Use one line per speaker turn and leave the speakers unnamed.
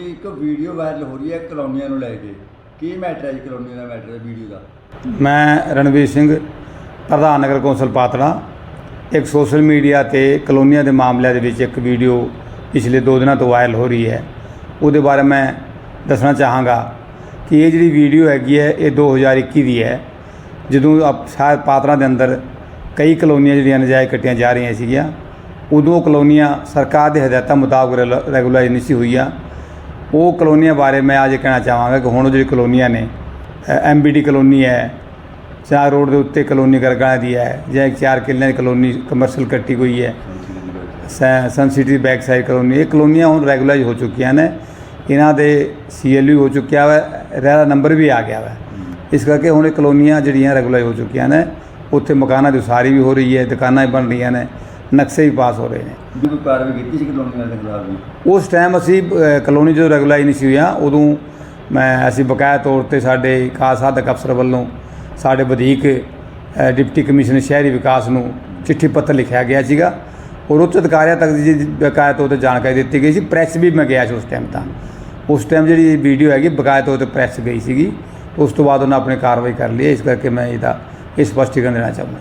ਤੁਹਾਡੀ ਇੱਕ video viral ਹੋ ਰਹੀ ਹੈ ਕਲੋਨੀਆਂ ਨੂੰ ਲੈ ਕੇ। ਕੀ ਮੈਟਰ ਹੈ ਜੀ ਕਲੋਨੀਆਂ ਦਾ ਮੈਟਰ ਹੈ ਵੀਡੀਓ ਦਾ?
ਮੈਂ ਰਣਵੀਰ ਸਿੰਘ, ਪ੍ਰਧਾਨ ਨਗਰ ਕੌਂਸਲ ਪਾਤੜਾ। ਇੱਕ ਸੋਸ਼ਲ ਮੀਡੀਆ ਤੇ ਕਲੋਨੀਆਂ ਦੇ ਮਾਮਲਿਆਂ ਦੇ ਵਿੱਚ ਇੱਕ ਵੀਡੀਓ ਪਿਛਲੇ 2 ਦਿਨਾਂ ਤੋਂ ਵਾਇਰਲ ਹੋ ਰਹੀ ਹੈ। ਉਹਦੇ ਬਾਰੇ ਮੈਂ ਦੱਸਣਾ ਚਾਹਾਂਗਾ ਕਿ ਇਹ ਜਿਹੜੀ ਵੀਡੀਓ ਹੈਗੀ ਹੈ, ਇਹ 2021 ਦੀ ਹੈ। ਜਦੋਂ ਆਪ- ਸ਼ਾਇਦ ਪਾਤੜਾ ਦੇ ਅੰਦਰ ਕਈ ਕਲੋਨੀਆਂ ਜਿਹੜੀਆਂ ਨਜਾਇਜ਼ ਕੱਟੀਆਂ ਜਾ ਰਹੀਆਂ ਸੀਗੀਆਂ, ਉਦੋਂ ਉਹ ਕਲੋਨੀਆਂ ਸਰਕਾਰ ਦੇ ਹਦਾਇਤਾਂ ਮੁਤਾਬਕ ਰੈਲ- ਰੈਗੂਲਾਈਜ਼ ਨਹੀਂ ਸੀ ਹੋਈਆਂ। ਉਹ ਕਲੋਨੀਆਂ ਬਾਰੇ ਮੈਂ ਅੱਜ ਇਹ ਕਹਿਣਾ ਚਾਹਾਂਗਾ ਕਿ ਹੁਣ ਜਿਹੜੀ ਕਲੋਨੀਆਂ ਨੇ ਐਮਬੀਡੀ ਕਲੋਨੀ ਹੈ, ਚਾਰ ਰੋਡ ਦੇ ਉੱਤੇ ਕਲੋਨੀ ਗਰਗਾਂ ਦੀ ਹੈ, ਜਾਂ ਇੱਕ ਚਾਰ ਕਿੱਲਿਆਂ ਦੀ ਕਲੋਨੀ ਕਮਰਸ਼ੀਅਲ ਕੱਟੀ ਹੋਈ ਹੈ, ਸੈ- Sun City back side colony, ਇਹ ਕਲੋਨੀਆਂ ਹੁਣ ਰੈਗੂਲਾਈਜ਼ ਹੋ ਚੁੱਕੀਆਂ ਨੇ, ਇਹਨਾਂ ਦੇ ਸੀਐਲਯੂ ਹੋ ਚੁੱਕਿਆ ਵਾ ਰਹਿਦਾ ਨੰਬਰ ਵੀ ਆ ਗਿਆ ਵਾ। ਇਸ ਕਰਕੇ ਹੁਣ ਇਹ ਕਲੋਨੀਆਂ ਜਿਹੜੀਆਂ ਰੈਗੂਲਾਈਜ਼ ਹੋ ਚੁੱਕੀਆਂ ਨੇ, ਉੱਥੇ ਮਕਾਨਾਂ ਦੀ ਉਸਾਰੀ ਵੀ ਹੋ ਰਹੀ ਹੈ, ਦੁਕਾਨਾਂ ਵੀ ਬਣ ਰਹੀਆਂ ਨੇ ਨਕਸ਼ੇ ਵੀ ਪਾਸ ਹੋ ਰਹੇ ਨੇ।
ਵੀ ਕੋਈ ਕਾਰਵਾਈ ਕੀਤੀ ਸੀ ਕਲੋਨੀਆਂ ਦੇ ਖਿਲਾਫ ਵੀ?
ਉਸ ਟਾਈਮ ਅਸੀਂ ਅ, ਕਲੋਨੀ ਜਦੋਂ ਰੈਗੂਲਾਈਜ਼ ਨਹੀਂ ਸੀ ਹੋਈਆਂ ਉਦੋਂ ਮੈਂ ਅਸੀਂ ਬਕਾਇਆ ਤੌਰ ਤੇ ਸਾਡੇ ਖਾਸ ਸਾਧਕ ਅਫਸਰ ਵੱਲੋਂ ਸਾਡੇ ਵਧੀਕ ਅ, ਡਿਪਟੀ ਕਮਿਸ਼ਨਰ ਸ਼ਹਿਰੀ ਵਿਕਾਸ ਨੂੰ ਚਿੱਠੀ ਪੱਤਰ ਲਿਖਿਆ ਗਿਆ ਸੀਗਾ। ਔਰ ਉੱਚ ਅਧਿਕਾਰੀਆਂ ਤੱਕ ਜੀ ਬਕਾਇਆ ਤੌਰ ਤੇ ਜਾਣਕਾਰੀ ਦਿੱਤੀ ਗਈ ਸੀ। ਪ੍ਰੈਸ ਵੀ ਮੈਂ ਗਿਆ ਸੀ ਉਸ ਟਾਈਮ ਤਾਂ। ਉਸ ਟਾਈਮ ਜਿਹੜੀ ਵੀਡੀਓ ਹੈਗੀ ਬਕਾਇਆ ਤੌਰ ਤੇ ਪ੍ਰੈਸ ਗਈ ਸੀਗੀ। ਉਸ ਤੋਂ ਬਾਅਦ ਉਹਨਾਂ ਆਪਣੀ ਕਾਰਵਾਈ ਕਰ ਲਈ। ਇਸ ਕਰਕੇ ਮੈਂ ਇਹਦਾ ਇਹ ਸਪਸ਼ਟੀਕਰਨ ਦੇਣਾ ਚਾਹੁੰਦਾ।